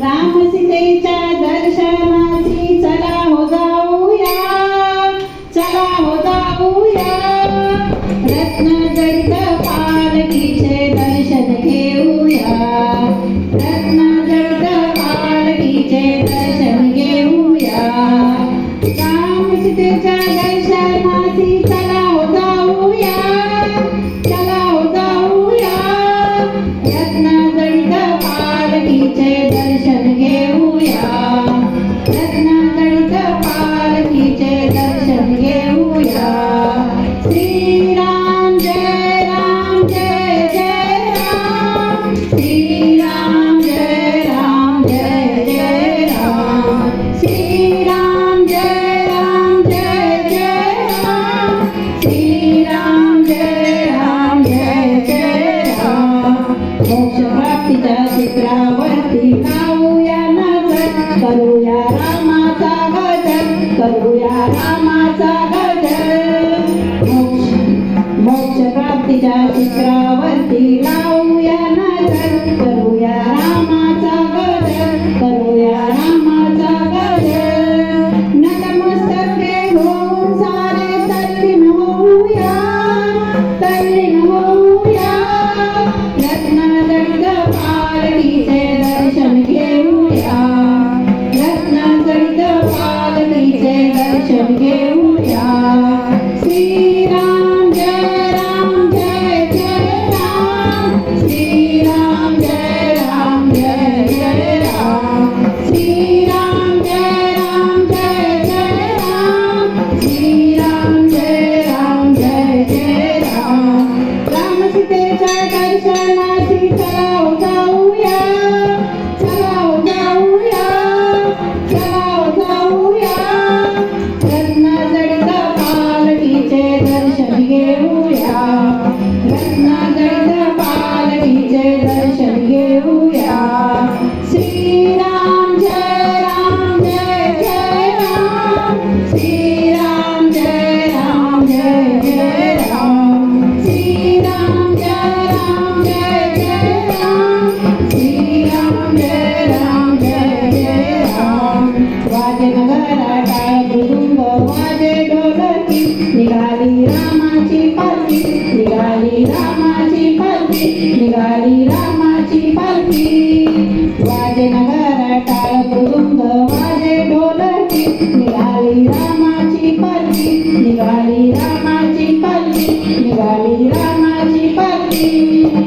रामसीतेच्या दर्शनाची करूया रामाचा गजर. मोक्ष मोक्ष प्राप्तीच्या चित्रावरती can give Yeah. रामाची पालखी